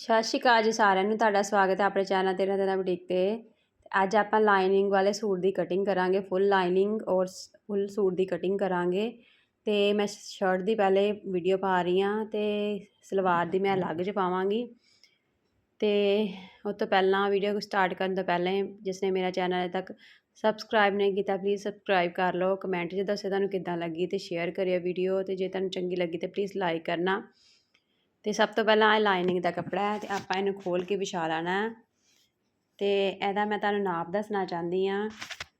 ਸਤਿ ਸ਼੍ਰੀ ਅਕਾਲ ਜੀ ਸਾਰਿਆਂ ਨੂੰ, ਤੁਹਾਡਾ ਸਵਾਗਤ ਹੈ ਆਪਣੇ ਚੈਨਲ ਤੇ, ਰਤਨਾ ਬੁਟੀਕ ਤੇ। ਅੱਜ ਆਪਾਂ ਲਾਈਨਿੰਗ ਵਾਲੇ ਸੂਟ ਦੀ ਕਟਿੰਗ ਕਰਾਂਗੇ ਫੁੱਲ ਲਾਈਨਿੰਗ ਔਰ ਫੁੱਲ ਸੂਟ ਦੀ ਕਟਿੰਗ ਕਰਾਂਗੇ। ਤੇ ਮੈਂ ਸ਼ਰਟ ਦੀ ਪਹਿਲੇ ਵੀਡੀਓ ਪਾ ਰਹੀ ਹਾਂ ਤੇ ਸਲਵਾਰ ਦੀ ਮੈਂ ਅਲੱਗ 'ਚ ਪਾਵਾਂਗੀ। ਤੇ ਉਸ ਤੋਂ ਪਹਿਲਾਂ ਵੀਡੀਓ ਸਟਾਰਟ ਕਰਨ ਤੋਂ ਪਹਿਲਾਂ, ਜਿਸ ਨੇ ਮੇਰਾ ਚੈਨਲ ਅਜੇ ਤੱਕ ਸਬਸਕ੍ਰਾਈਬ ਨਹੀਂ ਕੀਤਾ ਪਲੀਜ਼ ਸਬਸਕ੍ਰਾਈਬ ਕਰ ਲਓ। ਕਮੈਂਟ 'ਚ ਦੱਸਿਓ ਤੁਹਾਨੂੰ ਕਿੱਦਾਂ ਲੱਗੀ ਤੇ ਸ਼ੇਅਰ ਕਰਿਓ ਵੀਡੀਓ ਤੇ, ਜੇ ਤੁਹਾਨੂੰ ਚੰਗੀ ਲੱਗੀ ਤੇ ਪਲੀਜ਼ ਲਾਈਕ ਕਰਨਾ। ਤੇ ਸਭ ਤੋਂ ਪਹਿਲਾਂ ਇਹ ਲਾਈਨਿੰਗ ਦਾ ਕੱਪੜਾ ਹੈ ਤੇ ਆਪਾਂ ਇਹਨੂੰ ਖੋਲ ਕੇ ਵਿਛਾ ਲੈਣਾ ਹੈ। ਤੇ ਇਹਦਾ ਮੈਂ ਤੁਹਾਨੂੰ ਨਾਪ ਦੱਸਣਾ ਚਾਹੁੰਦੀ ਆ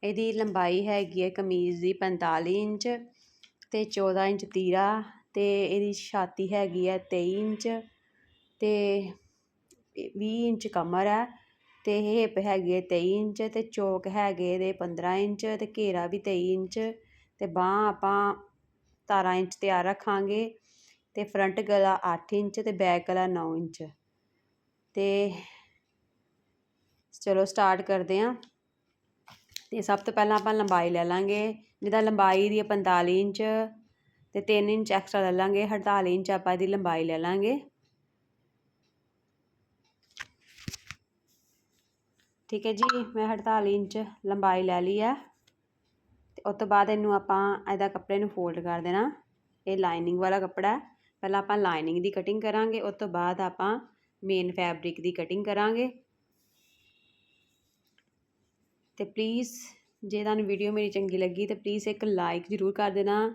ਇਹਦੀ ਲੰਬਾਈ ਹੈਗੀ ਹੈ ਕਮੀਜ਼ ਦੀ 45 ਇੰਚ ਤੇ 14 ਇੰਚ ਤੀਰਾ ਤੇ ਇਹਦੀ ਛਾਤੀ ਹੈਗੀ ਹੈ 23 ਇੰਚ ਤੇ 20 ਇੰਚ ਕਮਰ ਹੈ ਤੇ ਹਿਪ ਹੈਗੀ ਹੈ 23 ਇੰਚ ਤੇ ਚੌਕ ਹੈਗੇ ਇਹਦੇ 15 ਇੰਚ ਤੇ ਘੇਰਾ ਵੀ 23 ਇੰਚ ਤੇ ਬਾਹ ਆਪਾਂ 17 ਇੰਚ ਤਿਆਰ ਰੱਖਾਂਗੇ। ਅਤੇ ਫਰੰਟ ਗਲਾ ਅੱਠ ਇੰਚ ਅਤੇ ਬੈਕ ਗਲਾ ਨੌ ਇੰਚ। ਅਤੇ ਚਲੋ ਸਟਾਰਟ ਕਰਦੇ ਹਾਂ। ਤੇ ਸਭ ਤੋਂ ਪਹਿਲਾਂ ਆਪਾਂ ਲੰਬਾਈ ਲੈ ਲਾਂਗੇ। ਜਿਹਦਾ ਲੰਬਾਈ ਦੀ 45 ਇੰਚ ਤੇ 3 ਇੰਚ ਐਕਸਟਰਾ ਲੈ ਲਾਂਗੇ। 48 ਇੰਚ ਆਪਾਂ ਇਹਦੀ ਲੰਬਾਈ ਲੈ ਲਾਂਗੇ। ਠੀਕ ਹੈ ਜੀ, ਮੈਂ 48 ਇੰਚ ਲੰਬਾਈ ਲੈ ਲਈ ਹੈ। ਤੇ ਉਸ ਤੋਂ ਬਾਅਦ ਇਹਨੂੰ ਆਪਾਂ ਇਹਦਾ ਕੱਪੜੇ ਨੂੰ ਫੋਲਡ ਕਰ ਦੇਣਾ। ਇਹ ਲਾਈਨਿੰਗ ਵਾਲਾ ਕੱਪੜਾ ਹੈ। ਪਹਿਲਾਂ ਆਪਾਂ ਲਾਈਨਿੰਗ ਦੀ ਕਟਿੰਗ ਕਰਾਂਗੇ, ਉਸ ਤੋਂ ਬਾਅਦ ਆਪਾਂ ਮੇਨ ਫੈਬਰਿਕ ਦੀ ਕਟਿੰਗ ਕਰਾਂਗੇ। ਤੇ ਪਲੀਜ਼ ਜੇ ਤੁਹਾਨੂੰ ਵੀਡੀਓ ਮੇਰੀ ਚੰਗੀ ਲੱਗੀ, ਤੇ ਪਲੀਜ਼ ਇੱਕ ਲਾਈਕ ਜ਼ਰੂਰ ਕਰ ਦੇਣਾ।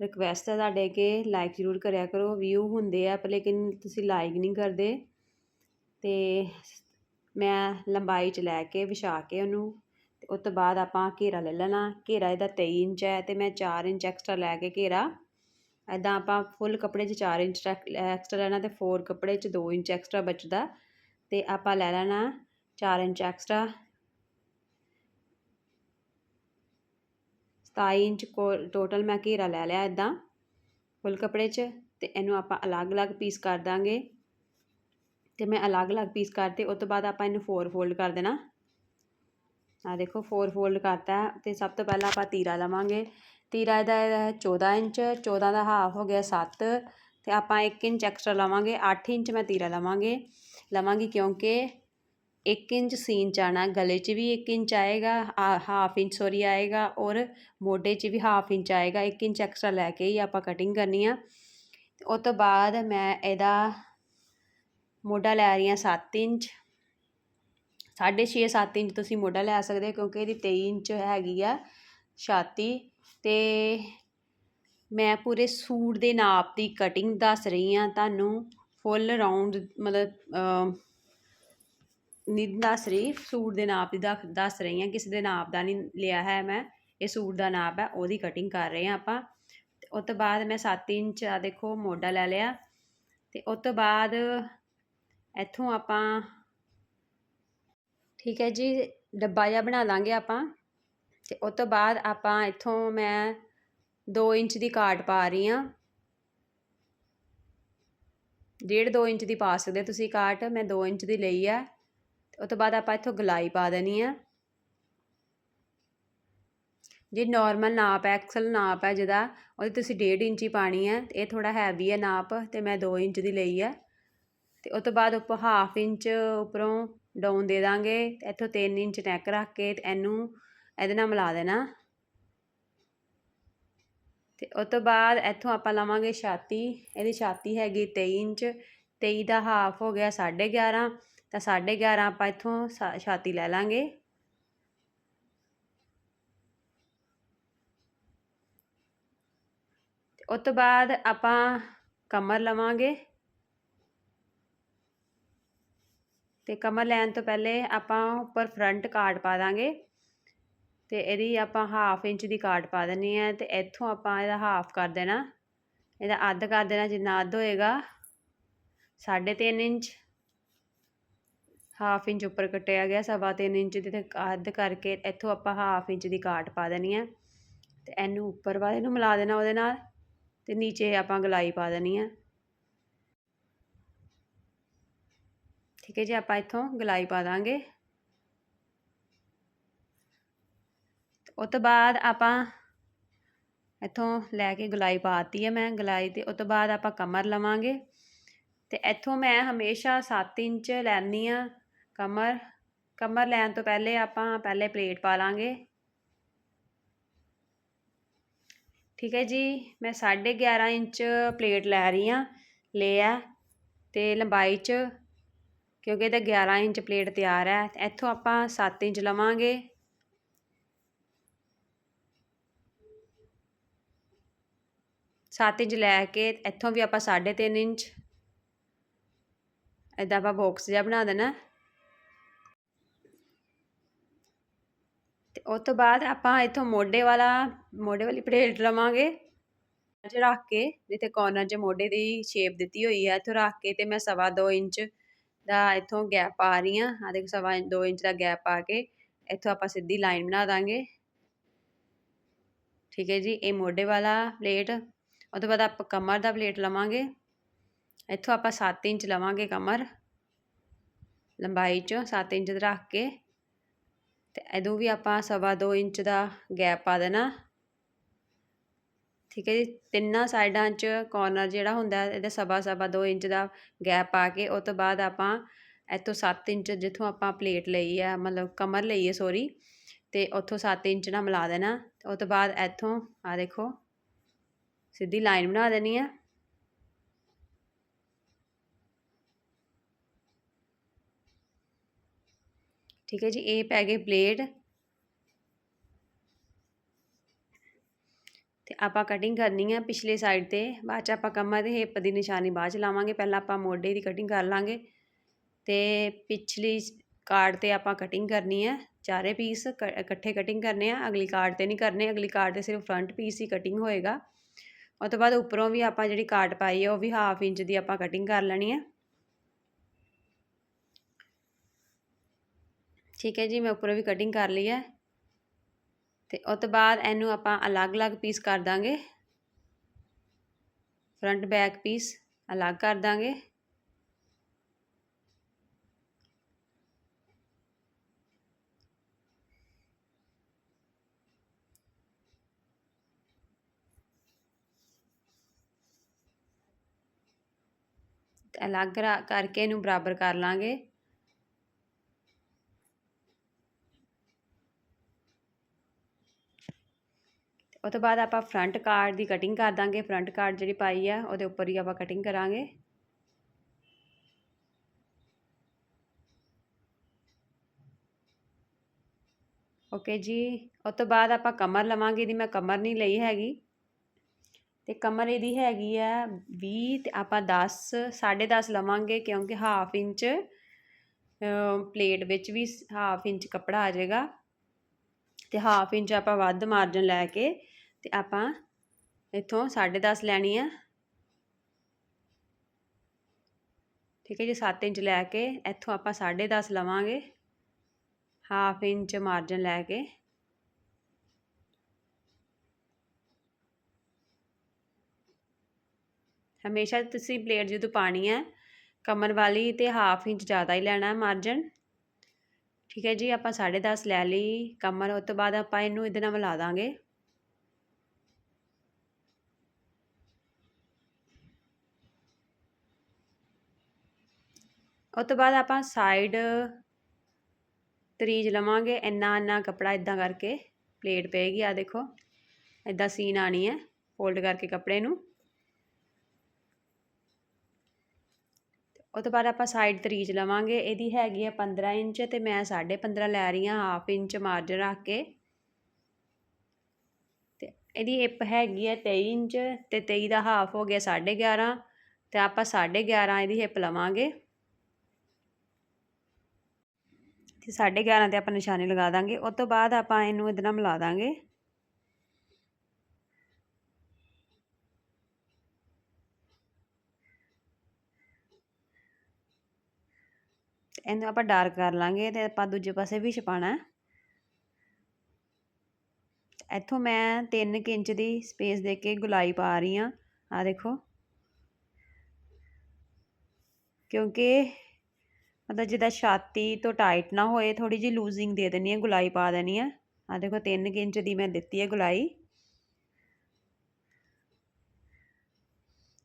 ਰਿਕਵੈਸਟ ਹੈ ਤੁਹਾਡੇ ਕਿ ਲਾਈਕ ਜ਼ਰੂਰ ਕਰਿਆ ਕਰੋ। ਵਿਊ ਹੁੰਦੇ ਆ ਪਰ ਲੇਕਿਨ ਤੁਸੀਂ ਲਾਈਕ ਨਹੀਂ ਕਰਦੇ। ਤੇ ਮੈਂ ਲੰਬਾਈ ਚ ਲੈ ਕੇ ਵਿਛਾ ਕੇ ਉਹਨੂੰ, ਤੇ ਉਸ ਤੋਂ ਬਾਅਦ ਆਪਾਂ ਘੇਰਾ ਲੈ ਲੈਣਾ। ਘੇਰਾ ਇਹਦਾ 23 ਇੰਚ ਹੈ, ਤੇ ਮੈਂ 4 ਇੰਚ ਐਕਸਟਰਾ ਲੈ ਕੇ ਘੇਰਾ ਇੱਦਾਂ ਆਪਾਂ ਫੁੱਲ ਕੱਪੜੇ 'ਚ 4 ਇੰਚ ਐਕਸਟਰਾ ਲੈਣਾ ਅਤੇ 4 ਕੱਪੜੇ 'ਚ 2 ਇੰਚ ਐਕਸਟਰਾ ਬਚਦਾ। ਅਤੇ ਆਪਾਂ ਲੈ ਲੈਣਾ 4 ਇੰਚ ਐਕਸਟਰਾ 27 ਇੰਚ ਟੋਟਲ ਮੈਂ ਘੇਰਾ ਲੈ ਲਿਆ ਇਦਾਂ ਫੁੱਲ ਕੱਪੜੇ 'ਚ ਤੇ ਇਹਨੂੰ ਆਪਾਂ ਅਲੱਗ-ਅਲੱਗ ਪੀਸ ਕਰ ਦਾਂਗੇ। ਤੇ ਮੈਂ ਅਲੱਗ-ਅਲੱਗ ਪੀਸ ਕਰਤੇ, ਉਸ ਤੋਂ ਬਾਅਦ ਆਪਾਂ ਇਹਨੂੰ ਫੋਰ ਫੋਲਡ ਕਰ ਦੇਣਾ। ਆ ਦੇਖੋ ਫੋਰ ਫੋਲਡ ਕਰਤਾ ਤੇ ਸਭ ਤੋਂ ਪਹਿਲਾਂ ਆਪਾਂ ਤੀਰਾ ਲਵਾਂਗੇ। ਤੀਰਾ ਇਹਦਾ ਹੈ 14 ਇੰਚ 14 ਦਾ ਹਾਫ ਹੋ ਗਿਆ ਸੱਤ ਅਤੇ ਆਪਾਂ ਇੱਕ ਇੰਚ ਐਕਸਟਰਾ ਲਵਾਂਗੇ, ਅੱਠ ਇੰਚ ਮੈਂ ਤੀਰਾ ਲਵਾਂਗੇ। ਲਵਾਂਗੀ ਕਿਉਂਕਿ ਇੱਕ ਇੰਚ ਸੀਨ ਚ ਆਉਣਾ, ਗਲੇ 'ਚ ਵੀ ਇੱਕ ਇੰਚ ਆਏਗਾ ਹਾਫ ਇੰਚ ਸੋਰੀ ਆਏਗਾ ਔਰ ਮੋਢੇ 'ਚ ਵੀ ਹਾਫ ਇੰਚ ਆਏਗਾ, ਇੱਕ ਇੰਚ ਐਕਸਟਰਾ ਲੈ ਕੇ ਹੀ ਆਪਾਂ ਕਟਿੰਗ ਕਰਨੀ ਆ। ਉਸ ਤੋਂ ਬਾਅਦ ਮੈਂ ਇਹਦਾ ਮੋਢਾ ਲੈ ਰਹੀ ਹਾਂ 7 ਇੰਚ। 6.5 7 ਇੰਚ ਤੁਸੀਂ ਮੋਢਾ ਲੈ ਸਕਦੇ ਹੋ ਕਿਉਂਕਿ ਇਹਦੀ 23 ਇੰਚ ਹੈਗੀ ਆ, ਛਾਤੀ। ਅਤੇ ਮੈਂ ਪੂਰੇ ਸੂਟ ਦੇ ਨਾਪ ਦੀ ਕਟਿੰਗ ਦੱਸ ਰਹੀ ਹਾਂ, ਤੁਹਾਨੂੰ ਫੁੱਲ ਰਾਊਂਡ ਮਤਲਬ ਨਹੀਂ ਦੱਸ ਰਹੀ, ਸੂਟ ਦੇ ਨਾਪ ਦੀ ਦੱਸ ਰਹੀ ਹਾਂ, ਕਿਸੇ ਦੇ ਨਾਪ ਦਾ ਨਹੀਂ ਲਿਆ ਹੈ ਮੈਂ, ਇਹ ਸੂਟ ਦਾ ਨਾਪ ਹੈ, ਉਹਦੀ ਕਟਿੰਗ ਕਰ ਰਹੇ ਹਾਂ ਆਪਾਂ। ਤੇ ਉਸ ਤੋਂ ਬਾਅਦ ਮੈਂ 7 ਇੰਚ ਆ ਦੇਖੋ, ਮੋਢਾ ਲੈ ਲਿਆ। ਤੇ ਉਸ ਤੋਂ ਬਾਅਦ ਇੱਥੋਂ ਆਪਾਂ, ਠੀਕ ਹੈ ਜੀ, ਡੱਬਾ ਜਿਹਾ ਬਣਾ ਲਾਂਗੇ ਆਪਾਂ। ਅਤੇ ਉਹ ਤੋਂ ਬਾਅਦ ਆਪਾਂ ਇੱਥੋਂ ਮੈਂ ਦੋ ਇੰਚ ਦੀ ਕਾਟ ਪਾ ਰਹੀ ਹਾਂ। ਡੇਢ ਦੋ ਇੰਚ ਦੀ ਪਾ ਸਕਦੇ ਤੁਸੀਂ ਕਾਟ, ਮੈਂ ਦੋ ਇੰਚ ਦੀ ਲਈ ਆ। ਉਹ ਤੋਂ ਬਾਅਦ ਆਪਾਂ ਇੱਥੋਂ ਗਲਾਈ ਪਾ ਦੇਣੀ ਆ। ਜੇ ਨਾਰਮਲ ਨਾਪ ਹੈ ਐਕਸਲ ਨਾਪ ਹੈ ਜਿਹਦਾ, ਉਹਦੀ ਤੁਸੀਂ ਡੇਢ ਇੰਚ ਹੀ ਪਾਣੀ ਹੈ ਇਹ ਥੋੜਾ ਹੈਵੀ ਹੈ ਨਾਪ ਤੇ ਮੈਂ 2 ਇੰਚ ਦੀ ਲਈ ਹੈ ਤੇ ਉਸ ਤੋਂ ਬਾਅਦ ਉੱਪਰ ਹਾਫ ਇੰਚ ਉੱਪਰੋਂ ਡਾਊਨ ਦੇ ਦਾਂਗੇ। ਤੇ ਇੱਥੋਂ 3 ਇੰਚ ਨੈਕ ਰੱਖ ਕੇ ਤੇ ਇਹਨੂੰ ਇਹਦੇ ਨਾਲ ਮਿਲਾ ਦੇਣਾ। ਤੇ ਉਸ ਤੋਂ ਬਾਅਦ ਇੱਥੋਂ ਆਪਾਂ ਲਵਾਂਗੇ ਛਾਤੀ। ਇਹਦੀ ਛਾਤੀ ਹੈਗੀ 23 ਇੰਚ। 23 ਦਾ ਹਾਫ ਹੋ ਗਿਆ 11.5 ਤਾਂ 11.5 ਆਪਾਂ ਇੱਥੋਂ ਛਾਤੀ ਲੈ ਲਾਂਗੇ। ਤੇ ਉਸ ਤੋਂ ਬਾਅਦ ਆਪਾਂ ਕਮਰ ਲਵਾਂਗੇ। ਤੇ ਕਮਰ ਲੈਣ ਤੋਂ ਪਹਿਲੇ ਆਪਾਂ ਉੱਪਰ ਫਰੰਟ ਕਾਰਡ ਪਾ ਦਾਂਗੇ। ਅਤੇ ਇਹਦੀ ਆਪਾਂ ਹਾਫ ਇੰਚ ਦੀ ਕਾਟ ਪਾ ਦੇਣੀ ਹੈ ਅਤੇ ਇੱਥੋਂ ਆਪਾਂ ਇਹਦਾ ਹਾਫ ਕਰ ਦੇਣਾ। ਇਹਦਾ ਅੱਧ ਕਰ ਦੇਣਾ, ਜਿੰਨਾ ਅੱਧ ਹੋਏਗਾ 3.5 ਇੰਚ। ਹਾਫ ਇੰਚ ਉੱਪਰ ਕੱਟਿਆ ਗਿਆ, ਸਵਾ ਤਿੰਨ ਇੰਚ ਦੀ ਤੇ ਅੱਧ ਕਰਕੇ ਇੱਥੋਂ ਆਪਾਂ ਹਾਫ ਇੰਚ ਦੀ ਕਾਟ ਪਾ ਦੇਣੀ ਹੈ ਤੇ ਇਹਨੂੰ ਉੱਪਰ ਵਾਲੇ ਇਹਨੂੰ ਮਿਲਾ ਦੇਣਾ ਉਹਦੇ ਨਾਲ ਤੇ ਨੀਚੇ ਆਪਾਂ ਗਲਾਈ ਪਾ ਦੇਣੀ ਹੈ ਠੀਕ ਹੈ ਜੀ, ਆਪਾਂ ਇੱਥੋਂ ਗਲਾਈ ਪਾ ਦਾਂਗੇ। ਉਹ ਤੋਂ ਬਾਅਦ ਆਪਾਂ ਇੱਥੋਂ ਲੈ ਕੇ ਗਲਾਈ ਪਾਤੀ ਹੈ ਮੈਂ ਗਲਾਈ ਤੇ ਉਸ ਤੋਂ ਬਾਅਦ ਆਪਾਂ ਕਮਰ ਲਵਾਂਗੇ। ਤੇ ਇੱਥੋਂ ਮੈਂ ਹਮੇਸ਼ਾ 7 ਇੰਚ ਲੈਣੀ ਆ ਕਮਰ। ਕਮਰ ਲੈਣ ਤੋਂ ਪਹਿਲੇ ਆਪਾਂ ਪਹਿਲੇ ਪਲੇਟ ਪਾ ਲਾਂਗੇ। ਠੀਕ ਹੈ ਜੀ, ਮੈਂ 11.5 ਇੰਚ ਪਲੇਟ ਲੈ ਰਹੀ ਆ ਲਿਆ ਤੇ ਲੰਬਾਈ 'ਚ, ਕਿਉਂਕਿ ਇਹਦਾ 11 ਇੰਚ ਪਲੇਟ ਤਿਆਰ ਹੈ। ਇੱਥੋਂ ਆਪਾਂ 7 ਇੰਚ ਲਵਾਂਗੇ। ਸੱਤ ਇੰਚ ਲੈ ਕੇ ਇੱਥੋਂ ਵੀ ਆਪਾਂ 3.5 ਇੰਚ ਇਦਾਂ ਆਪਾਂ ਬਾਕਸ ਜਿਹਾ ਬਣਾ ਦੇਣਾ। ਤੇ ਉਸ ਤੋਂ ਬਾਅਦ ਆਪਾਂ ਇੱਥੋਂ ਮੋਢੇ ਵਾਲਾ, ਮੋਢੇ ਵਾਲੀ ਪਲੇਟ ਲਵਾਂਗੇ। ਚ ਰੱਖ ਕੇ ਜਿੱਥੇ ਕੋਰਨਰ 'ਚ ਮੋਢੇ ਦੀ ਸ਼ੇਪ ਦਿੱਤੀ ਹੋਈ ਹੈ ਇੱਥੋਂ ਰੱਖ ਕੇ ਤੇ ਮੈਂ ਸਵਾ 2 ਇੰਚ ਦਾ ਇੱਥੋਂ ਗੈਪ ਪਾ ਰਹੀ ਹਾਂ ਆ ਦੇਖੋ ਸਵਾ 2 ਇੰਚ ਦਾ ਗੈਪ ਪਾ ਕੇ ਇੱਥੋਂ ਆਪਾਂ ਸਿੱਧੀ ਲਾਈਨ ਬਣਾ ਦਾਂਗੇ। ਠੀਕ ਹੈ ਜੀ, ਇਹ ਮੋਢੇ ਵਾਲਾ ਪਲੇਟ ਉਹ ਤੋਂ ਬਾਅਦ ਆਪਾਂ ਕਮਰ ਦਾ ਪਲੇਟ ਲਵਾਂਗੇ। ਇੱਥੋਂ ਆਪਾਂ 7 ਇੰਚ ਲਵਾਂਗੇ ਕਮਰ। ਲੰਬਾਈ 'ਚੋਂ 7 ਇੰਚ ਰੱਖ ਕੇ ਤੇ ਇਹਦੋਂ ਵੀ ਆਪਾਂ ਸਵਾ 2 ਇੰਚ ਦਾ ਗੈਪ ਪਾ ਦੇਣਾ। ਠੀਕ ਹੈ ਜੀ, ਤਿੰਨਾਂ ਸਾਈਡਾਂ 'ਚ ਕੋਰਨਰ ਜਿਹੜਾ ਹੁੰਦਾ ਇਹਦਾ ਸਵਾ ਸਵਾ 2 ਇੰਚ ਦਾ ਗੈਪ ਪਾ ਕੇ ਉਸ ਤੋਂ ਬਾਅਦ ਆਪਾਂ ਇੱਥੋਂ 7 ਇੰਚ ਜਿੱਥੋਂ ਆਪਾਂ ਪਲੇਟ ਲਈ ਹੈ ਮਤਲਬ ਕਮਰ ਲਈ ਹੈ ਸੋਰੀ ਤੇ ਉੱਥੋਂ 7 ਇੰਚ ਨਾਲ ਮਿਲਾ ਦੇਣਾ। ਉਸ ਤੋਂ ਬਾਅਦ ਇੱਥੋਂ ਆ ਦੇਖੋ ਸਿੱਧੀ ਲਾਈਨ ਬਣਾ ਦੇਣੀ ਹੈ ਠੀਕ ਹੈ ਜੀ, ਇਹ ਪੈ ਗਏ ਪਲੇਟ ਤੇ ਆਪਾਂ ਕਟਿੰਗ ਕਰਨੀ ਹੈ ਪਿਛਲੇ ਸਾਈਡ ਤੇ, ਬਾਅਦ ਚ ਆਪਾਂ ਕਮਰ ਦੇ ਹਿੱਪ ਦੀ ਨਿਸ਼ਾਨੀ ਬਾਅਦ ਚ ਲਾਵਾਂਗੇ। ਪਹਿਲਾਂ ਆਪਾਂ ਮੋਢੇ ਦੀ ਕਟਿੰਗ ਕਰ ਲਾਂਗੇ। ਤੇ ਪਿਛਲੀ ਕਾਰਡ ਤੇ ਆਪਾਂ ਕਟਿੰਗ ਕਰਨੀ ਹੈ ਚਾਰੇ ਪੀਸ ਇਕੱਠੇ ਕਟਿੰਗ ਕਰਨੇ ਆ। ਅਗਲੀ ਕਾਰਡ ਤੇ ਨਹੀਂ ਕਰਨੇ, ਅਗਲੀ ਕਾਰਡ ਤੇ ਸਿਰਫ ਫਰੰਟ ਪੀਸ ਹੀ ਕਟਿੰਗ ਹੋਏਗਾ। ਉਹ ਤੋਂ ਬਾਅਦ ਉੱਪਰੋਂ ਵੀ ਆਪਾਂ ਜਿਹੜੀ ਕਾਟ ਪਾਈ ਹੈ ਉਹ ਵੀ ਹਾਫ ਇੰਚ ਦੀ ਆਪਾਂ ਕਟਿੰਗ ਕਰ ਲੈਣੀ ਹੈ ਠੀਕ ਹੈ ਜੀ, ਮੈਂ ਉੱਪਰੋਂ ਵੀ ਕਟਿੰਗ ਕਰ ਲਈ ਹੈ। ਤੇ ਉਸ ਤੋਂ ਬਾਅਦ ਇਹਨੂੰ ਆਪਾਂ ਅਲੱਗ-ਅਲੱਗ ਪੀਸ ਕਰ ਦਾਂਗੇ। ਫਰੰਟ ਬੈਕ ਪੀਸ ਅਲੱਗ ਕਰ ਦਾਂਗੇ। ਅਲੱਗ ਕਰਕੇ ਇਹਨੂੰ ਬਰਾਬਰ ਕਰ ਲਾਂਗੇ। ਉਹ ਤੋਂ ਬਾਅਦ ਆਪਾਂ ਫਰੰਟ ਕਾਰਡ ਦੀ ਕਟਿੰਗ ਕਰ ਦਾਂਗੇ। ਫਰੰਟ ਕਾਰਡ ਜਿਹੜੀ ਪਾਈ ਆ, ਉਹਦੇ ਉੱਪਰ ਹੀ ਆਪਾਂ ਕਟਿੰਗ ਕਰਾਂਗੇ। ਓਕੇ ਜੀ। ਉਸ ਤੋਂ ਬਾਅਦ ਆਪਾਂ ਕਮਰ ਲਵਾਂਗੇ। ਇਹਦੀ ਮੈਂ ਕਮਰ ਨਹੀਂ ਲਈ ਹੈਗੀ। ਅਤੇ ਕਮਰ ਇਹਦੀ ਹੈਗੀ ਆ ਵੀਹ ਅਤੇ ਆਪਾਂ ਦਸ, ਸਾਢੇ ਦਸ ਲਵਾਂਗੇ ਕਿਉਂਕਿ ਹਾਫ ਇੰਚ ਪਲੇਟ ਵਿੱਚ ਵੀ ਹਾਫ ਇੰਚ ਕੱਪੜਾ ਆ ਜਾਏਗਾ। ਅਤੇ ਹਾਫ ਇੰਚ ਆਪਾਂ ਵੱਧ ਮਾਰਜਨ ਲੈ ਕੇ ਅਤੇ ਆਪਾਂ ਇੱਥੋਂ 10.5 ਲੈਣੀ ਆ। ਠੀਕ ਹੈ ਜੀ 7 ਇੰਚ ਲੈ ਕੇ ਇੱਥੋਂ ਆਪਾਂ 10.5 ਲਵਾਂਗੇ। ਹਾਫ ਇੰਚ ਮਾਰਜਨ ਲੈ ਕੇ। ਹਮੇਸ਼ਾ ਤੁਸੀਂ ਪਲੇਟ ਜਦੋਂ ਪਾਣੀ ਹੈ, ਕਮਰ ਵਾਲੀ ਤੇ ਹਾਫ ਇੰਚ ਜ਼ਿਆਦਾ ਹੀ ਲੈਣਾ ਹੈ ਮਾਰਜਨ ਠੀਕ ਹੈ ਜੀ, ਆਪਾਂ 10.5 ਲੈ ਲਈ ਕਮਰ ਉਸ ਤੋਂ ਬਾਅਦ ਆਪਾਂ ਇਹਨੂੰ ਇਹਦੇ ਨਾਲ ਮਿਲਾ ਦਾਂਗੇ। ਉਸ ਤੋਂ ਬਾਅਦ ਆਪਾਂ ਸਾਈਡ ਤਰੀਜ ਲਵਾਂਗੇ, ਇੰਨਾ ਇੰਨਾ ਕਪੜਾ ਇਦਾਂ ਕਰਕੇ ਪਲੇਟ ਪਏਗੀ ਆ ਦੇਖੋ ਇਦਾਂ ਸੀਨ ਆਣੀ ਹੈ ਫੋਲਡ ਕਰਕੇ ਕੱਪੜੇ ਨੂੰ। ਉਹ ਤੋਂ ਬਾਅਦ ਆਪਾਂ ਸਾਈਡ ਤਰੀਜ ਲਵਾਂਗੇ, ਇਹਦੀ ਹੈਗੀ ਆ 15 ਇੰਚ ਤੇ ਮੈਂ 15.5 ਲੈ ਰਹੀ ਹਾਂ ਹਾਫ ਇੰਚ ਮਾਰਜਨ ਰੱਖ ਕੇ। ਤੇ ਇਹਦੀ ਹਿੱਪ ਹੈਗੀ ਹੈ 23 ਇੰਚ ਤੇ 23 ਦਾ ਹਾਫ ਹੋ ਗਿਆ 11.5 ਤੇ ਆਪਾਂ 11.5 ਇਹਦੀ ਹਿੱਪ ਲਵਾਂਗੇ। ਤੇ 11.5 ਤੇ ਆਪਾਂ ਨਿਸ਼ਾਨੀ ਲਗਾ ਦਾਂਗੇ ਉਸ ਤੋਂ ਬਾਅਦ ਆਪਾਂ ਇਹਨੂੰ ਇਹਦੇ ਨਾਲ ਮਿਲਾ ਦਾਂਗੇ। ਇਹਨੂੰ ਆਪਾਂ ਡਾਰਕ ਕਰ ਲਾਂਗੇ ਤੇ ਆਪਾਂ ਦੂਜੇ ਪਾਸੇ ਵੀ ਛਪਾਣਾ ਇੱਥੋਂ ਮੈਂ 3 ਇੰਚ ਦੀ ਸਪੇਸ ਦੇ ਕੇ ਗੁਲਾਈ ਪਾ ਰਹੀ ਆ ਆ ਦੇਖੋ। ਕਿਉਂਕਿ ਮਤਲਬ ਜਿਹਦਾ ਛਾਤੀ ਤੋਂ ਟਾਈਟ ਨਾ ਹੋਏ ਥੋੜੀ ਜਿਹੀ ਲੂਜ਼ਿੰਗ ਦੇ ਦੇਣੀ ਹੈ, ਗੁਲਾਈ ਪਾ ਦੇਣੀ ਹੈ। ਆ ਦੇਖੋ 3 ਇੰਚ ਦੀ ਮੈਂ ਦਿੱਤੀ ਹੈ ਗੁਲਾਈ।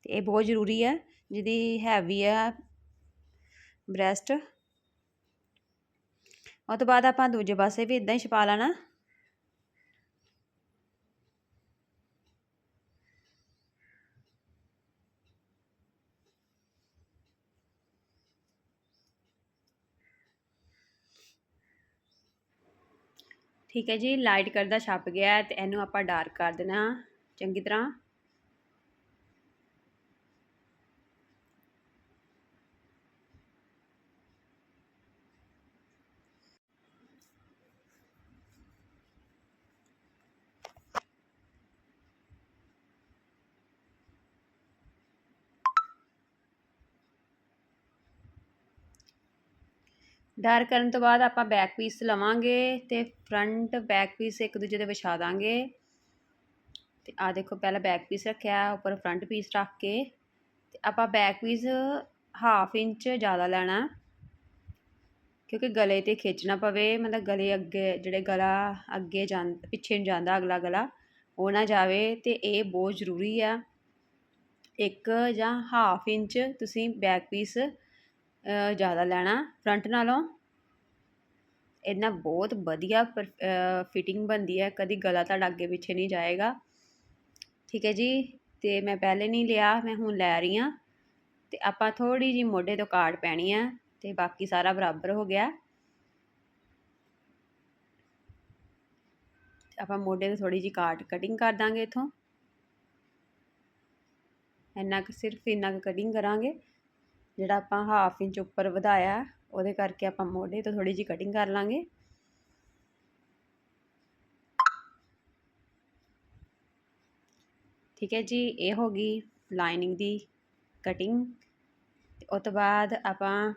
ਤੇ ਇਹ ਬਹੁਤ ਜ਼ਰੂਰੀ ਹੈ, ਜਿਹਦੀ ਹੈਵੀ ਹੈ ਬ੍ਰੈਸਟ। ਉਹ ਤੋਂ ਬਾਅਦ ਆਪਾਂ ਦੂਜੇ ਪਾਸੇ ਵੀ ਇਦਾਂ ਹੀ ਛਪਾ ਲੈਣਾ। ਠੀਕ ਹੈ ਜੀ ਲਾਈਟ ਕਲਰ ਦਾ ਛਪ ਗਿਆ ਤੇ ਇਹਨੂੰ ਆਪਾਂ ਡਾਰਕ ਕਰ ਦੇਣਾ ਚੰਗੀ ਤਰ੍ਹਾਂ। ਡਾਰਕ ਕਰਨ ਤੋਂ ਬਾਅਦ ਆਪਾਂ ਬੈਕ ਪੀਸ ਲਵਾਂਗੇ ਤੇ ਫਰੰਟ ਬੈਕ ਪੀਸ ਇੱਕ ਦੂਜੇ ਦੇ ਵਿਛਾ ਦਾਂਗੇ। ਤੇ ਆ ਦੇਖੋ ਪਹਿਲਾਂ ਬੈਕ ਪੀਸ ਰੱਖਿਆ, ਉੱਪਰ ਫਰੰਟ ਪੀਸ ਰੱਖ ਕੇ ਤੇ ਆਪਾਂ ਬੈਕ ਪੀਸ ਹਾਫ ਇੰਚ ਜ਼ਿਆਦਾ ਲੈਣਾ ਕਿਉਂਕਿ ਗਲੇ ਤੇ ਖਿੱਚਣਾ ਪਵੇ, ਮਤਲਬ ਗਲੇ ਅੱਗੇ ਜਿਹੜੇ ਗਲਾ ਅੱਗੇ ਜਾਂ ਪਿੱਛੇ ਨੂੰ ਜਾਂਦਾ ਅਗਲਾ ਗਲਾ, ਉਹ ਨਾ ਜਾਵੇ ਤੇ ਇਹ ਬਹੁਤ ਜ਼ਰੂਰੀ ਆ। ਇੱਕ ਜਾਂ ਹਾਫ ਇੰਚ ਤੁਸੀਂ ਬੈਕ ਪੀਸ ਜ਼ਿਆਦਾ ਲੈਣਾ ਫਰੰਟ ਨਾਲੋਂ। ਇਹਨਾਂ ਬਹੁਤ ਵਧੀਆ ਫਿਟਿੰਗ ਬਣਦੀ ਹੈ, ਕਦੀ ਗਲਾ ਤੁਹਾਡਾ ਅੱਗੇ ਪਿੱਛੇ ਨਹੀਂ ਜਾਏਗਾ। ਠੀਕ ਹੈ ਜੀ? ਤੇ ਮੈਂ ਪਹਿਲੇ ਨਹੀਂ ਲਿਆ, ਮੈਂ ਹੁਣ ਲੈ ਰਹੀ ਹਾਂ। ਤੇ ਆਪਾਂ ਥੋੜੀ ਜੀ ਮੋਢੇ ਤੋਂ ਕਾਟ ਪੈਣੀ ਹੈ ਤੇ ਬਾਕੀ ਸਾਰਾ ਬਰਾਬਰ ਹੋ ਗਿਆ। ਆਪਾਂ ਮੋਢੇ ਤੋਂ ਥੋੜੀ ਜੀ ਕਾਟ ਕਟਿੰਗ ਕਰ ਦਾਂਗੇ ਇਥੋਂ। ਇੰਨਾ ਕੁ ਸਿਰਫ ਇੰਨਾ ਕੁ ਕਟਿੰਗ ਕਰਾਂਗੇ। ਜਿਹੜਾ ਆਪਾਂ ਹਾਫ ਇੰਚ ਉੱਪਰ ਵਧਾਇਆ, ਉਹਦੇ ਕਰਕੇ ਆਪਾਂ ਮੋਢੇ ਤੋਂ ਥੋੜੀ ਜੀ ਕਟਿੰਗ ਕਰ ਲਾਂਗੇ। ਠੀਕ ਹੈ ਜੀ, ਇਹ ਹੋ ਗਈ ਲਾਈਨਿੰਗ ਦੀ ਕਟਿੰਗ ਉਸ ਤੋਂ ਬਾਅਦ ਆਪਾਂ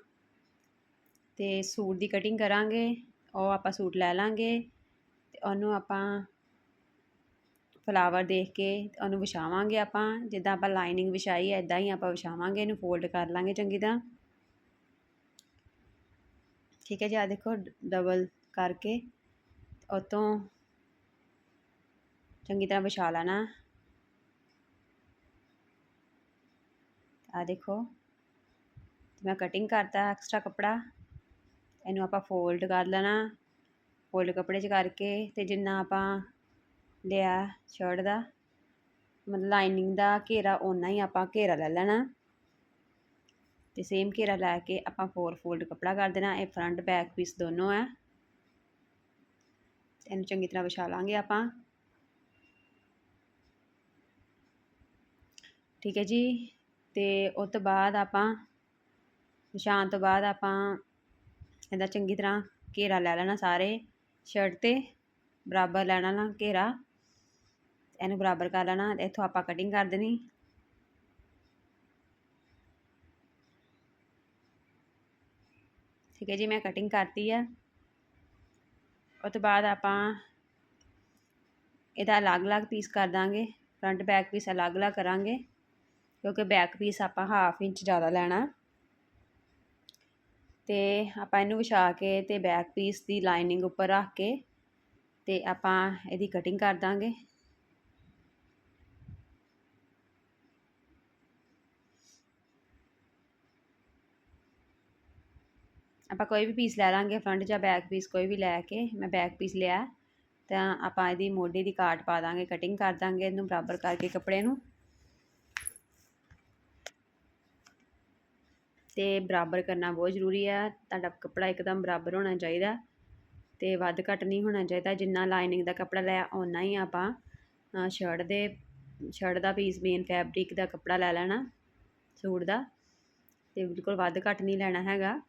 ਤੇ ਸੂਟ ਦੀ ਕਟਿੰਗ ਕਰਾਂਗੇ, ਉਹ ਆਪਾਂ ਸੂਟ ਲੈ ਲਾਂਗੇ। ਤੇ ਉਹਨੂੰ ਆਪਾਂ ਫਲਾਵਰ ਦੇਖ ਕੇ ਉਹਨੂੰ ਵਿਛਾਵਾਂਗੇ ਆਪਾਂ, ਜਿੱਦਾਂ ਆਪਾਂ ਲਾਈਨਿੰਗ ਵਿਛਾਈ ਹੈ ਇੱਦਾਂ ਹੀ ਆਪਾਂ ਵਿਛਾਵਾਂਗੇ, ਇਹਨੂੰ ਫੋਲਡ ਕਰ ਲਾਂਗੇ ਚੰਗੀ ਤਰ੍ਹਾਂ। ਠੀਕ ਹੈ ਜੀ ਆ ਦੇਖੋ ਡਬਲ ਕਰਕੇ, ਉਤੋਂ ਚੰਗੀ ਤਰ੍ਹਾਂ ਵਿਛਾ ਲੈਣਾ। ਆ ਦੇਖੋ, ਮੈਂ ਕਟਿੰਗ ਕਰਤਾ ਐਕਸਟਰਾ ਕੱਪੜਾ, ਇਹਨੂੰ ਆਪਾਂ ਫੋਲਡ ਕਰ ਲੈਣਾ। ਫੋਲਡ ਕੱਪੜੇ 'ਚ ਕਰਕੇ ਤੇ ਜਿੰਨਾ ਆਪਾਂ ਲਿਆ ਸ਼ਰਟ ਦਾ। ਮਤਲਬ ਲਾਈਨਿੰਗ ਦਾ ਘੇਰਾ ਓਨਾ ਹੀ ਆਪਾਂ ਘੇਰਾ ਲੈ ਲੈਣਾ। ਤੇ ਸੇਮ ਘੇਰਾ ਲੈ ਕੇ ਆਪਾਂ ਫੋਰ ਫੋਲਡ ਕਪੜਾ ਕਰ ਦੇਣਾ, ਇਹ ਫਰੰਟ ਬੈਕ ਪੀਸ ਦੋਨੋਂ ਹੈ ਇਹਨੂੰ ਚੰਗੀ ਤਰ੍ਹਾਂ ਵਿਛਾ ਲਾਂਗੇ ਆਪਾਂ। ਠੀਕ ਹੈ ਜੀ। ਤੇ ਉਸ ਤੋਂ ਬਾਅਦ ਆਪਾਂ ਵਿਛਾਉਣ ਤੋਂ ਬਾਅਦ ਆਪਾਂ ਇਹਦਾ ਚੰਗੀ ਤਰ੍ਹਾਂ ਘੇਰਾ ਲੈ ਲੈਣਾ ਸਾਰੇ। ਸ਼ਰਟ ਤੇ ਬਰਾਬਰ ਲੈਣਾ ਨਾ ਘੇਰਾ। ਇਹਨੂੰ ਬਰਾਬਰ ਕਰ ਲੈਣਾ, ਇੱਥੋਂ ਆਪਾਂ ਕਟਿੰਗ ਕਰ ਦੇਣੀ। ਠੀਕ ਹੈ ਜੀ, ਮੈਂ ਕਟਿੰਗ ਕਰਤੀ ਹੈ ਉਸ ਤੋਂ ਬਾਅਦ ਆਪਾਂ ਇਹਦਾ ਅਲੱਗ-ਅਲੱਗ ਪੀਸ ਕਰ ਦਾਂਗੇ। ਫਰੰਟ ਬੈਕ ਪੀਸ ਅਲੱਗ-ਅਲੱਗ ਕਰਾਂਗੇ, ਕਿਉਂਕਿ ਬੈਕ ਪੀਸ ਆਪਾਂ ਹਾਫ ਇੰਚ ਜ਼ਿਆਦਾ ਲੈਣਾ। ਤੇ ਆਪਾਂ ਇਹਨੂੰ ਵਿਛਾ ਕੇ ਤੇ ਬੈਕ ਪੀਸ ਦੀ ਲਾਈਨਿੰਗ ਉੱਪਰ ਰੱਖ ਕੇ ਤੇ ਆਪਾਂ ਇਹਦੀ ਕਟਿੰਗ ਕਰ ਦਾਂਗੇ। ਆਪਾਂ ਕੋਈ ਵੀ ਪੀਸ ਲੈ ਲਾਂਗੇ ਫਰੰਟ ਜਾਂ ਬੈਕ ਪੀਸ ਕੋਈ ਵੀ ਲੈ ਕੇ ਮੈਂ ਬੈਕ ਪੀਸ ਲਿਆ ਤਾਂ ਆਪਾਂ ਇਹਦੀ ਮੋਢੇ ਦੀ ਕਾਟ ਪਾ ਦਾਂਗੇ ਕਟਿੰਗ ਕਰ ਦਾਂਗੇ ਇਹਨੂੰ ਬਰਾਬਰ ਕਰਕੇ ਕੱਪੜੇ ਨੂੰ। ਤੇ ਬਰਾਬਰ ਕਰਨਾ ਬਹੁਤ ਜ਼ਰੂਰੀ ਹੈ ਤੁਹਾਡਾ ਕੱਪੜਾ ਇੱਕਦਮ ਬਰਾਬਰ ਹੋਣਾ ਚਾਹੀਦਾ, ਤੇ ਵੱਧ ਘੱਟ ਨਹੀਂ ਹੋਣਾ ਚਾਹੀਦਾ, ਜਿੰਨਾ ਲਾਈਨਿੰਗ ਦਾ ਕੱਪੜਾ ਲਿਆ ਓਨਾ ਹੀ ਆਪਾਂ ਸ਼ਰਟ ਦੇ ਸ਼ਰਟ ਦਾ ਪੀਸ ਮੇਨ ਫੈਬਰਿਕ ਦਾ ਕੱਪੜਾ ਲੈ ਲੈਣਾ, ਸੂਟ ਦਾ, ਤੇ ਬਿਲਕੁਲ ਵੱਧ ਘੱਟ ਨਹੀਂ ਲੈਣਾ ਹੈਗਾ।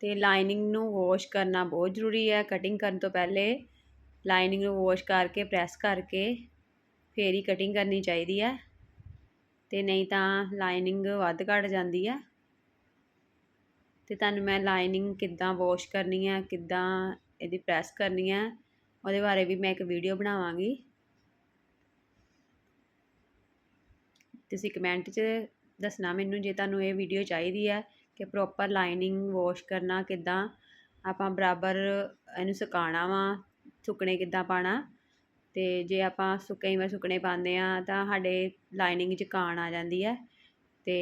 ਅਤੇ ਲਾਈਨਿੰਗ ਨੂੰ ਵਾਸ਼ ਕਰਨਾ ਬਹੁਤ ਜ਼ਰੂਰੀ ਹੈ। ਕਟਿੰਗ ਕਰਨ ਤੋਂ ਪਹਿਲੇ ਲਾਈਨਿੰਗ ਨੂੰ ਵਾਸ਼ ਕਰਕੇ, ਪ੍ਰੈਸ ਕਰਕੇ ਫਿਰ ਹੀ ਕਟਿੰਗ ਕਰਨੀ ਚਾਹੀਦੀ ਹੈ ਅਤੇ ਨਹੀਂ ਤਾਂ ਲਾਈਨਿੰਗ ਵੱਧ ਘਟ ਜਾਂਦੀ ਹੈ। ਅਤੇ ਤੁਹਾਨੂੰ ਮੈਂ ਲਾਈਨਿੰਗ ਕਿੱਦਾਂ ਵਾਸ਼ ਕਰਨੀ ਹੈ, ਕਿੱਦਾਂ ਇਹਦੀ ਪ੍ਰੈਸ ਕਰਨੀ ਹੈ, ਉਹਦੇ ਬਾਰੇ ਵੀ ਮੈਂ ਇੱਕ ਵੀਡੀਓ ਬਣਾਵਾਂਗੀ। ਤੁਸੀਂ ਕਮੈਂਟ 'ਚ ਦੱਸਣਾ ਮੈਨੂੰ ਜੇ ਤੁਹਾਨੂੰ ਇਹ ਵੀਡੀਓ ਚਾਹੀਦੀ ਹੈ। ਕਿ ਪ੍ਰੋਪਰ ਲਾਈਨਿੰਗ ਵਾਸ਼ ਕਰਨਾ, ਕਿੱਦਾਂ ਆਪਾਂ ਬਰਾਬਰ ਇਹਨੂੰ ਸੁਕਾਉਣਾ ਵਾ, ਸੁੱਕਣੇ ਕਿੱਦਾਂ ਪਾਣਾ ਤੇ ਜੇ ਆਪਾਂ ਸੁੱਕੇ ਵਾਰ ਸੁੱਕਣੇ ਪਾਉਂਦੇ ਆ ਤਾਂ ਸਾਡੇ ਲਾਈਨਿੰਗ 'ਚ ਕਾਣ ਆ ਜਾਂਦੀ ਹੈ। ਤੇ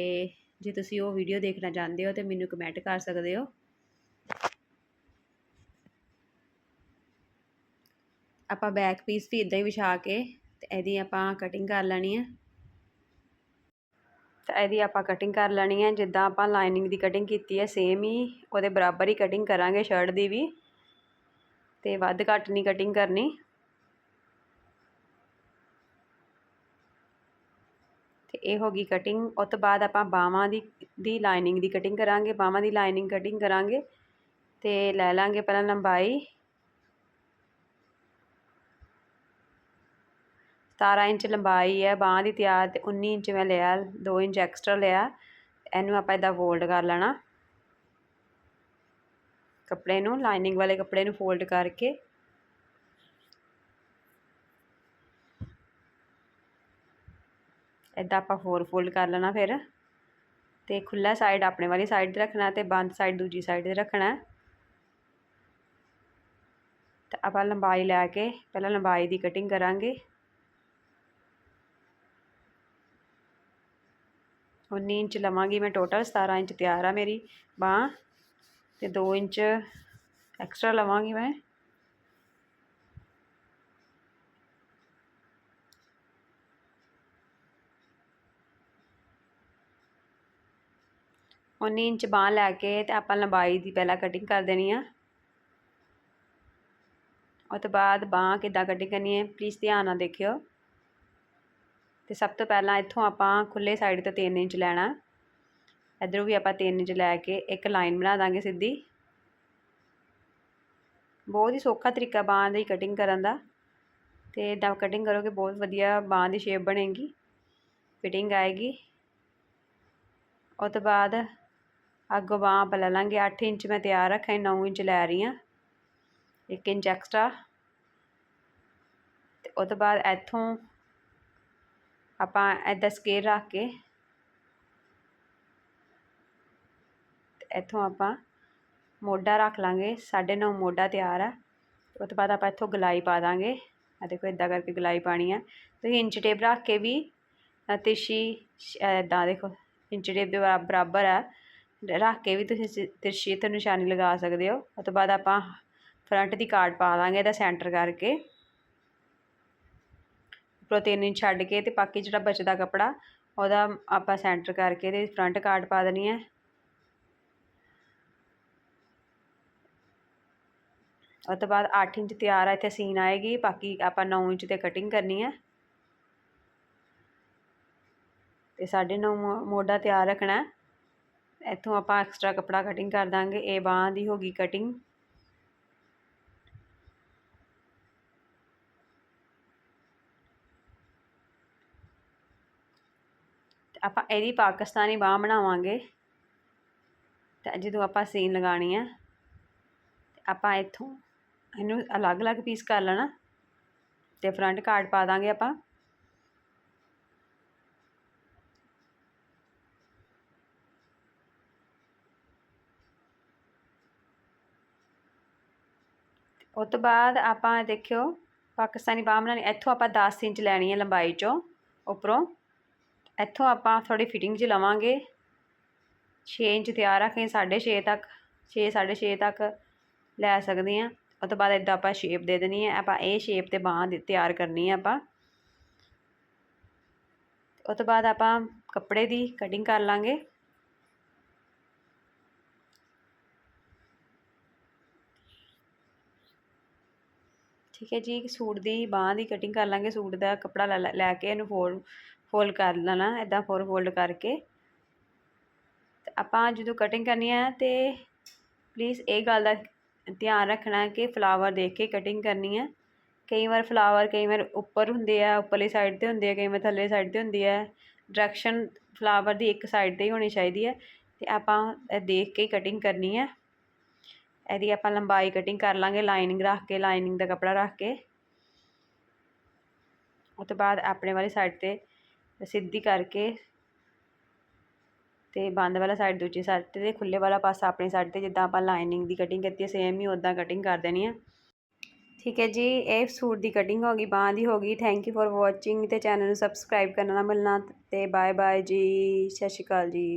ਜੇ ਤੁਸੀਂ ਉਹ ਵੀਡੀਓ ਦੇਖਣਾ ਚਾਹੁੰਦੇ ਹੋ ਤੇ ਮੈਨੂੰ ਕਮੈਂਟ ਕਰ ਸਕਦੇ ਹੋ। ਆਪਾਂ ਬੈਕ ਪੀਸ ਵੀ ਇਦਾਂ ਹੀ ਵਿਛਾ ਕੇ ਤੇ ਇਹਦੀ ਆਪਾਂ ਕਟਿੰਗ ਕਰ ਲੈਣੀ ਹੈ। ਤਾਂ ਇਹਦੀ ਆਪਾਂ ਕਟਿੰਗ ਕਰ ਲੈਣੀ ਹੈ, ਜਿੱਦਾਂ ਆਪਾਂ ਲਾਈਨਿੰਗ ਦੀ ਕਟਿੰਗ ਕੀਤੀ ਹੈ ਸੇਮ ਹੀ ਉਹਦੇ ਬਰਾਬਰ ਹੀ ਕਟਿੰਗ ਕਰਾਂਗੇ ਸ਼ਰਟ ਦੀ ਵੀ ਤੇ ਵੱਧ ਘੱਟ ਨਹੀਂ ਕਟਿੰਗ ਕਰਨੀ। ਤੇ ਇਹ ਹੋ ਗਈ ਕਟਿੰਗ ਉਸ ਤੋਂ ਬਾਅਦ ਆਪਾਂ ਬਾਹਾਂ ਦੀ ਦੀ ਲਾਈਨਿੰਗ ਦੀ ਕਟਿੰਗ ਕਰਾਂਗੇ, ਬਾਹਾਂ ਦੀ ਲਾਈਨਿੰਗ ਕਟਿੰਗ ਕਰਾਂਗੇ ਤੇ ਲੈ ਲਾਂਗੇ ਪਹਿਲਾਂ ਲੰਬਾਈ। 17 ਇੰਚ ਲੰਬਾਈ ਹੈ, ਬਾਂਹ ਦੀ ਤਿਆਰ ਅਤੇ ਉੱਨੀ ਇੰਚ ਮੈਂ ਲਿਆ, ਦੋ ਇੰਚ ਐਕਸਟਰਾ ਲਿਆ। ਇਹਨੂੰ ਆਪਾਂ ਇਦਾਂ ਫੋਲਡ ਕਰ ਲੈਣਾ। ਕੱਪੜੇ ਨੂੰ ਲਾਈਨਿੰਗ ਵਾਲੇ ਕੱਪੜੇ ਨੂੰ ਫੋਲਡ ਕਰਕੇ। ਇਦਾਂ ਆਪਾਂ ਹੋਰ ਫੋਲਡ ਕਰ ਲੈਣਾ ਫਿਰ। ਤੇ ਖੁੱਲਾ ਸਾਈਡ ਆਪਣੇ ਵਾਲੀ ਸਾਈਡ ਤੇ ਰੱਖਣਾ ਤੇ ਬੰਦ ਸਾਈਡ ਦੂਜੀ ਸਾਈਡ ਤੇ ਰੱਖਣਾ। ਤੇ ਆਪਾਂ ਲੰਬਾਈ ਲੈ ਕੇ ਪਹਿਲਾਂ ਲੰਬਾਈ ਦੀ ਕਟਿੰਗ ਕਰਾਂਗੇ। 19 ਇੰਚ ਲਵਾਂਗੀ ਮੈਂ ਟੋਟਲ 17 ਇੰਚ ਤਿਆਰ ਆ ਮੇਰੀ ਬਾਹ ਤੇ 2 ਇੰਚ ਐਕਸਟਰਾ ਲਵਾਂਗੀ ਮੈਂ। ਉਨੀ ਇੰਚ ਬਾਹ ਲੈ ਕੇ ਤੇ ਆਪਾਂ ਲੰਬਾਈ ਦੀ ਪਹਿਲਾਂ ਕਟਿੰਗ ਕਰ ਦੇਣੀ ਆ। ਉਹ ਤੋਂ ਬਾਅਦ ਬਾਹ ਕਿੱਦਾਂ ਕਟਿੰਗ ਕਰਨੀ ਹੈ ਪਲੀਜ਼ ਧਿਆਨ ਨਾਲ ਦੇਖਿਓ। ਤੇ ਸਭ ਤੋਂ ਪਹਿਲਾਂ ਇੱਥੋਂ ਆਪਾਂ ਖੁੱਲੇ ਸਾਈਡ ਤੋਂ 3 ਇੰਚ ਲੈਣਾ। ਇਧਰੋਂ ਵੀ ਆਪਾਂ 3 ਇੰਚ ਲੈ ਕੇ ਇੱਕ ਲਾਈਨ ਬਣਾ ਦਾਂਗੇ ਸਿੱਧੀ। ਬਹੁਤ ਹੀ ਸੌਖਾ ਤਰੀਕਾ ਬਾਹਾਂ ਦੀ ਕਟਿੰਗ ਕਰਨ ਦਾ। ਤੇ ਇਦਾਂ ਕਟਿੰਗ ਕਰੋਗੇ ਬਹੁਤ ਵਧੀਆ ਬਾਹਾਂ ਦੀ ਸ਼ੇਪ ਬਣੇਗੀ ਫਿਟਿੰਗ ਆਏਗੀ। ਉਸ ਤੋਂ ਬਾਅਦ ਅੱਗੋਂ ਬਾਹਾਂ ਆਪਾਂ ਲੈ ਲਾਂਗੇ 8 ਇੰਚ ਮੈਂ ਤਿਆਰ ਰੱਖਿਆ 9 ਇੰਚ ਲੈ ਰਹੀ ਹਾਂ। 1 ਇੰਚ ਐਕਸਟਰਾ ਤੇ ਉਸ ਤੋਂ ਬਾਅਦ ਇੱਥੋਂ ਆਪਾਂ ਐਦਾਂ ਸਕੇਲ ਰੱਖ ਕੇ ਇੱਥੋਂ ਆਪਾਂ ਮੋਢਾ ਰੱਖ ਲਾਂਗੇ 9.5 ਮੋਢਾ ਤਿਆਰ ਆ। ਉਸ ਤੋਂ ਬਾਅਦ ਆਪਾਂ ਇੱਥੋਂ ਗਲਾਈ ਪਾ ਦਾਂਗੇ। ਆ ਦੇਖੋ ਇਦਾਂ ਕਰਕੇ ਗਲਾਈ ਪਾਣੀ ਆ। ਤੁਸੀਂ ਇੰਚ ਟੇਪ ਰੱਖ ਕੇ ਵੀ ਤਿਰਛੀ ਇਦਾਂ ਦੇਖੋ, ਇੰਚ ਟੇਪ ਦੇ ਬਰਾਬਰ ਆ। ਰੱਖ ਕੇ ਵੀ ਤੁਸੀਂ ਤਿਰਛੀ ਤੇ ਨਿਸ਼ਾਨੀ ਲਗਾ ਸਕਦੇ ਹੋ। ਉਸ ਤੋਂ ਬਾਅਦ ਆਪਾਂ ਫਰੰਟ ਦੀ ਕਾਰਡ ਪਾ ਦਾਂਗੇ ਇਹਦਾ ਸੈਂਟਰ ਕਰਕੇ। ਉੱਪਰੋਂ 3 ਇੰਚ ਛੱਡ ਕੇ ਤੇ ਬਾਕੀ ਜਿਹੜਾ ਬਚਦਾ ਕੱਪੜਾ, ਉਹਦਾ ਆਪਾਂ ਸੈਂਟਰ ਕਰਕੇ ਤੇ ਫਰੰਟ ਕਾਰਡ ਪਾ ਦੇਣੀ ਹੈ। ਉਸ ਤੋਂ ਬਾਅਦ 8 ਇੰਚ ਤਿਆਰ ਆ, ਇੱਥੇ ਸੀਨ ਆਏਗੀ, ਬਾਕੀ ਆਪਾਂ 9 ਇੰਚ ਤੇ ਕਟਿੰਗ ਕਰਨੀ ਹੈ। ਤੇ 9.5 ਮੋਢਾ ਤਿਆਰ ਰੱਖਣਾ ਇੱਥੋਂ ਆਪਾਂ ਐਕਸਟਰਾ ਕੱਪੜਾ ਕਟਿੰਗ ਕਰ ਦਾਂਗੇ, ਇਹ ਬਾਹਾਂ ਦੀ ਹੋ ਗਈ ਕਟਿੰਗ ਆਪਾਂ ਇਹਦੀ ਪਾਕਿਸਤਾਨੀ ਬਾਹ ਬਣਾਵਾਂਗੇ। ਤਾਂ ਜਦੋਂ ਆਪਾਂ ਸੀਨ ਲਗਾਣੀ ਆ ਆਪਾਂ ਇੱਥੋਂ ਇਹਨੂੰ ਅਲੱਗ-ਅਲੱਗ ਪੀਸ ਕਰ ਲੈਣਾ, ਤੇ ਫਰੰਟ ਕਾਰਡ ਪਾ ਦਾਂਗੇ ਆਪਾਂ। ਉਸ ਤੋਂ ਬਾਅਦ ਆਪਾਂ ਦੇਖਿਓ, ਪਾਕਿਸਤਾਨੀ ਬਾਹ ਬਣਾਣੀ ਇੱਥੋਂ ਆਪਾਂ 10 ਇੰਚ ਲੈਣੀ ਹੈ ਲੰਬਾਈ ਚੋਂ, ਉੱਪਰੋਂ। ਇੱਥੋਂ ਆਪਾਂ ਥੋੜੀ ਫਿਟਿੰਗ 'ਚ ਲਵਾਂਗੇ। 6 ਇੰਚ ਤਿਆਰ ਰੱਖੇ 6.5 ਤੱਕ 6 6.5 ਤੱਕ ਲੈ ਸਕਦੇ ਆ ਉਸ ਤੋਂ ਬਾਅਦ ਇਦਾਂ ਆਪਾਂ ਸ਼ੇਪ ਦੇ ਦੇਣੀ ਹੈ। ਆਪਾਂ ਇਹ ਸ਼ੇਪ ਤੇ ਬਾਹਾਂ ਤਿਆਰ ਕਰਨੀ ਹੈ ਆਪਾਂ। ਉਸ ਤੋਂ ਬਾਅਦ ਆਪਾਂ ਕੱਪੜੇ ਦੀ ਕਟਿੰਗ ਕਰ ਲਾਂਗੇ। ਠੀਕ ਹੈ ਜੀ, ਸੂਟ ਦੀ ਬਾਹ ਦੀ ਕਟਿੰਗ ਕਰ ਲਾਂਗੇ। ਸੂਟ ਦਾ ਕੱਪੜਾ ਲੈ ਕੇ ਇਹਨੂੰ ਫੋਲ ਫੋਲਡ ਕਰ ਲੈਣਾ ਇਦਾਂ ਫੋਰ ਫੋਲਡ ਕਰਕੇ। ਤੇ ਆਪਾਂ ਜਦੋਂ ਕਟਿੰਗ ਕਰਨੀ ਹੈ ਤੇ ਪਲੀਜ਼ ਇਹ ਗੱਲ ਦਾ ਧਿਆਨ ਰੱਖਣਾ ਕਿ ਫਲਾਵਰ ਦੇਖ ਕੇ ਕਟਿੰਗ ਕਰਨੀ ਹੈ ਕਈ ਵਾਰ ਫਲਾਵਰ ਕਈ ਵਾਰ ਉੱਪਰ ਹੁੰਦੇ ਆ, ਉੱਪਰਲੀ ਸਾਈਡ ਤੇ ਹੁੰਦੇ ਆ, ਕਈ ਵਾਰ ਥੱਲੇ ਸਾਈਡ ਤੇ ਹੁੰਦੀ ਹੈ ਡਾਇਰੈਕਸ਼ਨ ਫਲਾਵਰ ਦੀ ਇੱਕ ਸਾਈਡ ਤੇ ਹੀ ਹੋਣੀ ਚਾਹੀਦੀ ਹੈ ਤੇ ਆਪਾਂ ਇਹ ਦੇਖ ਕੇ ਕਟਿੰਗ ਕਰਨੀ ਹੈ ਇਹਦੀ ਆਪਾਂ ਲੰਬਾਈ ਕਟਿੰਗ ਕਰ ਲਾਂਗੇ ਲਾਈਨਿੰਗ ਰੱਖ ਕੇ ਲਾਈਨਿੰਗ ਦਾ ਕਪੜਾ ਰੱਖ ਕੇ। ਉਸ ਤੋਂ ਬਾਅਦ ਆਪਣੇ ਵਾਲੀ ਸਾਈਡ ਤੇ ਸਿੱਧੀ ਕਰਕੇ ਅਤੇ ਬੰਦ ਵਾਲਾ ਸਾਈਡ ਦੂਜੀ ਸਾਈਡ ਤੇ ਅਤੇ ਖੁੱਲ੍ਹੇ ਵਾਲਾ ਪਾਸਾ ਆਪਣੀ ਸਾਈਡ ਤੇ ਜਿੱਦਾਂ ਆਪਾਂ ਲਾਈਨਿੰਗ ਦੀ ਕਟਿੰਗ ਕੀਤੀ ਹੈ ਸੇਮ ਹੀ ਉੱਦਾਂ ਕਟਿੰਗ ਕਰ ਦੇਣੀ ਹੈ ਠੀਕ ਹੈ ਜੀ, ਇਹ ਸੂਟ ਦੀ ਕਟਿੰਗ ਹੋ ਗਈ, ਬਾਂਹ ਦੀ ਹੋ ਗਈ। ਥੈਂਕ ਯੂ ਫॉर ਵਾਚਿੰਗ ਤੇ ਚੈਨਲ ਨੂੰ ਸਬਸਕ੍ਰਾਈਬ ਕਰਨਾ ਨਾ ਭੁੱਲਣਾ ਤੇ ਬਾਏ ਬਾਏ ਜੀ, ਸਤਿ ਸ਼੍ਰੀ ਅਕਾਲ ਜੀ।